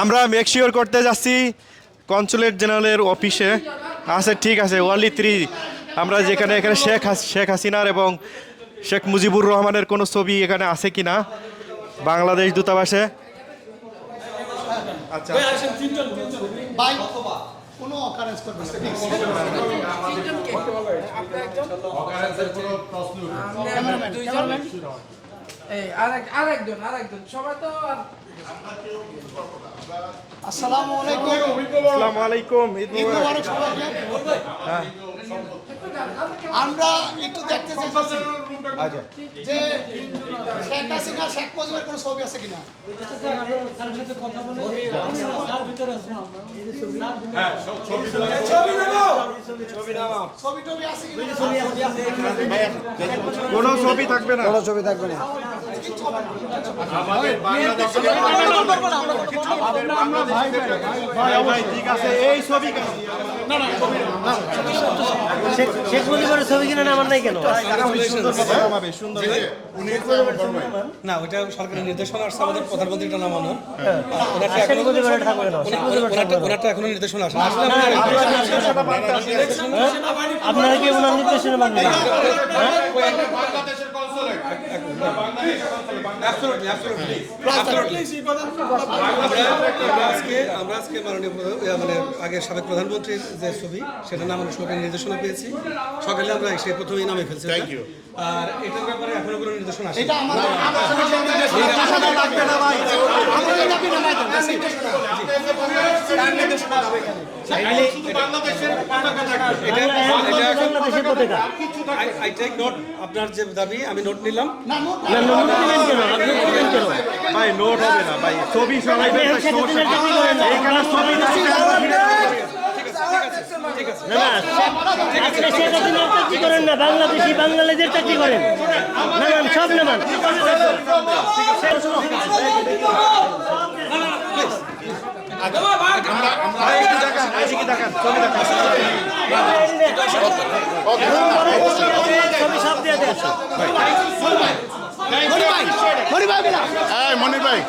আমরা মেকশিওর করতে যাচ্ছি কনসুলেট জেনারেলের অফিসে আছে ঠিক আছে ওনলি থ্রি আমরা যেখানে এখানে শেখ হাস- শেখ হাসিনার এবং শেখ মুজিবুর রহমানের কোনো ছবি এখানে আছে কি না বাংলাদেশ দূতাবাসে। আচ্ছা। কোনো অকারেন্স করবে না, please। Cameraman, cameraman. এই আরেক আরেকজন আরেকজন। সবাই তো আর আসসালামু আলাইকুম। আসসালামু। আলাইকুম ঈদ ঈদ মুবারক। মোবারক সবাইকে আমরা একটু দেখতে চাইছি আচ্ছা। যে শেখ হাসিনা শেখ মুজিবের কোনো ছবি আছে কিনা? ছবি থাকবে না। কিনা কোনো ছবি থাকবে না। ভাই ভাই ঠিক আছে এই ছবি শেখ মুজিবের ছবি কিনে আমার নাই কেন না ওইটা সরকারের নির্দেশনা আসছে আমাদের প্রধানমন্ত্রীটা নামানোর ওনারটা শেখ এখনও মুজিবের থাকবে না শেখ মুজিবের থাকবে ওনারটা না ওনারটা এখনও নির্দেশনা আসে আপনারা কি ওনার নির্দেশনা মানবেন আজকে আমরা আজকে মাননীয় মানে আগের সাবেক প্রধানমন্ত্রীর যে ছবি সেটা নামানোর সরকারি নির্দেশনা পেয়েছি। সকালে আমরা সেই প্রথমেই নামে ফেলছি আর এটার ব্যাপারে এখনও কোনো নির্দেশনা আসে এটা আমাদের আমাদের নির্দেশনা লাগবে না ভাই আমাদের দাবি না ভাই এটা এটা এখন বাংলাদেশের পতাকা আই টেক নোট আপনার যে দাবি আমি নোট নিলাম না নোট না কেন আপনি দিলেন কেন ভাই নোট হবে না ভাই। ছবি সবাই বাংলাদেশি বাংলাদেশের চাকরি করেন। নামান সব নামান ছবি সব দিয়ে মনির ভাই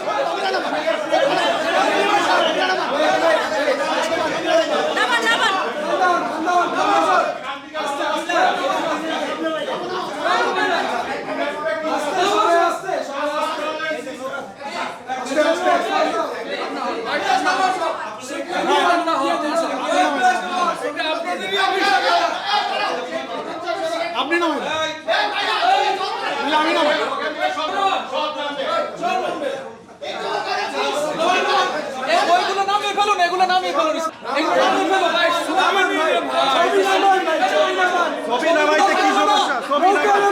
আপনি নাম ওইগুলো নামিয়ে ফেলুন এগুলো নামিয়ে ফেলুন। এগুলো নামিয়ে ফেলুন ভাই। ছবি নামাইতে কি সমস্যা? ছবি নামাই-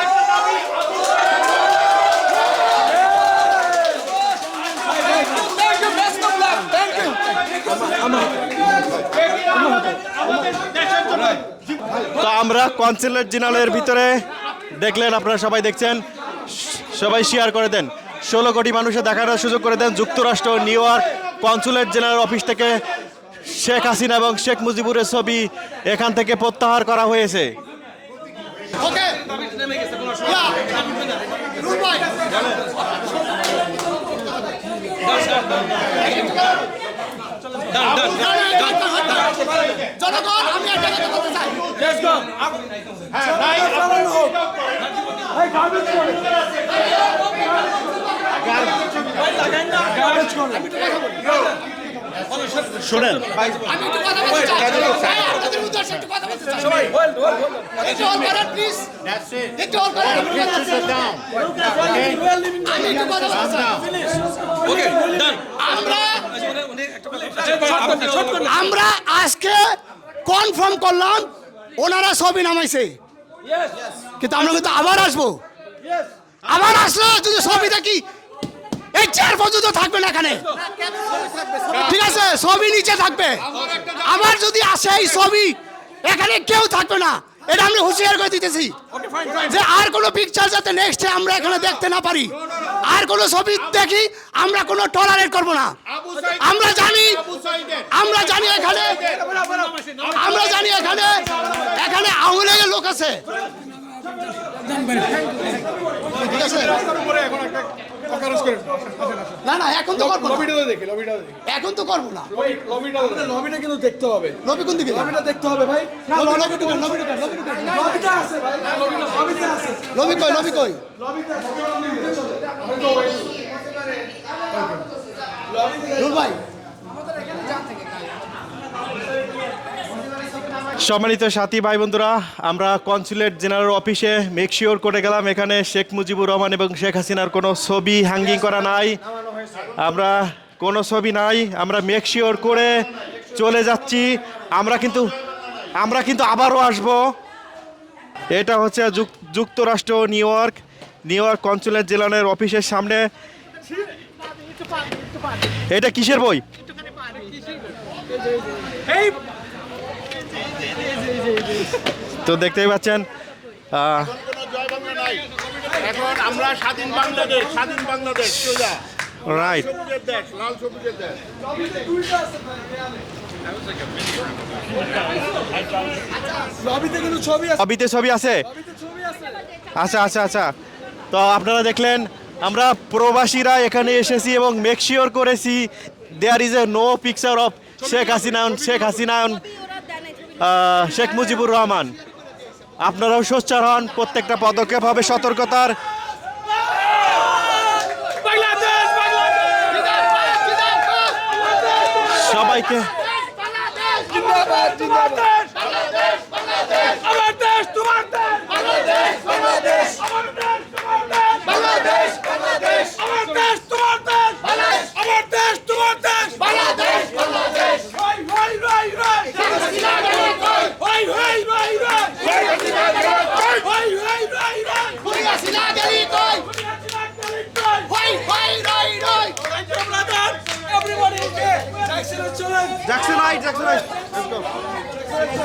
আমরা কনসুলেট জেনারেলের ভিতরে দেখলেন, আপনারা সবাই দেখছেন, সবাই শেয়ার করে দেন। ষোলো কোটি মানুষের দেখানোর সুযোগ করে দেন যুক্তরাষ্ট্র, New York consulate general office থেকে শেখ হাসিনা এবং শেখ মুজিবুরের ছবি এখান থেকে প্রত্যাহার করা হয়েছে। ভাই জনগণ আমি একটা কথা বলতে চাই শোনেন বলতে চাই একটু hold করেন, please। একটু hold করেন, আমি একটু কথা বলতে চাই। আমরা আমরা আজকে কনফার্ম করলাম ওনারা সবই নামাইছে। কিন্তু আমরা কিন্তু আবার আসব। আবার আসলে যদি সবই দেখি এই চেয়ার পর্যন্ত থাকবে না এখানে। ঠিক আছে ছবি নিচে থাকবে। আবার যদি আসে এই ছবি এখানে কেউ থাকবে না। এটা আমি হুঁশিয়ার করে দিতেছি। যে আর কোনো পিকচার যাতে নেক্সট আমরা এখানে দেখতে না পারি। আর কোনো ছবি দেখি আমরা কোনো টলারেট করব না। আমরা জানি আমরা জানি এখানে আমরা জানি এখানে এখানে আওয়ামী লীগের লোক আছে আছে। না না এখন তো করব না। দেখি এখন তো করব না। লবিটা কিন্তু দেখতে হবে। লবি কোন দিকে? লবিটা দেখতে হবে ভাই। লবি ভাই। লবিটা আছে। লবি কই লবি ভাই সম্মানিত সাথী ভাই বন্ধুরা আমরা কনসুলেট জেনারেল অফিসে মেকশিওর করে গেলাম। এখানে শেখ মুজিবুর রহমান এবং শেখ হাসিনার কোনো ছবি হ্যাঙ্গিং করা নাই। আমরা কোনো ছবি নাই, আমরা মেকশিওর করে চলে যাচ্ছি। আমরা কিন্তু আমরা কিন্তু আবারও আসব। এটা হচ্ছে যুক- যুক্তরাষ্ট্র, New York. New York consulate general অফিসের সামনে। এটা কিসের বই? তো দেখতেই পাচ্ছেন আহ, কোনো জয় বাংলা নাই এখন আমরা স্বাধীন বাংলাদেশ স্বাধীন বাংলাদেশ রাইট সবুজের লাল সবুজের দেশ। লবিতে ছবি আছে? ছবিতে ছবি আছে? আচ্ছা আচ্ছা আচ্ছা। তো আপনারা দেখলেন আমরা প্রবাসীরা এখানে এসেছি এবং মেকশিওর করেছি there is a no picture of Sheikh Hasina Sheikh Hasina Sheikh Mujibur Rahman আপনারাও সোচ্চার হন প্রত্যেকটা পদক্ষেপ হবে সতর্কতার। সবাইকে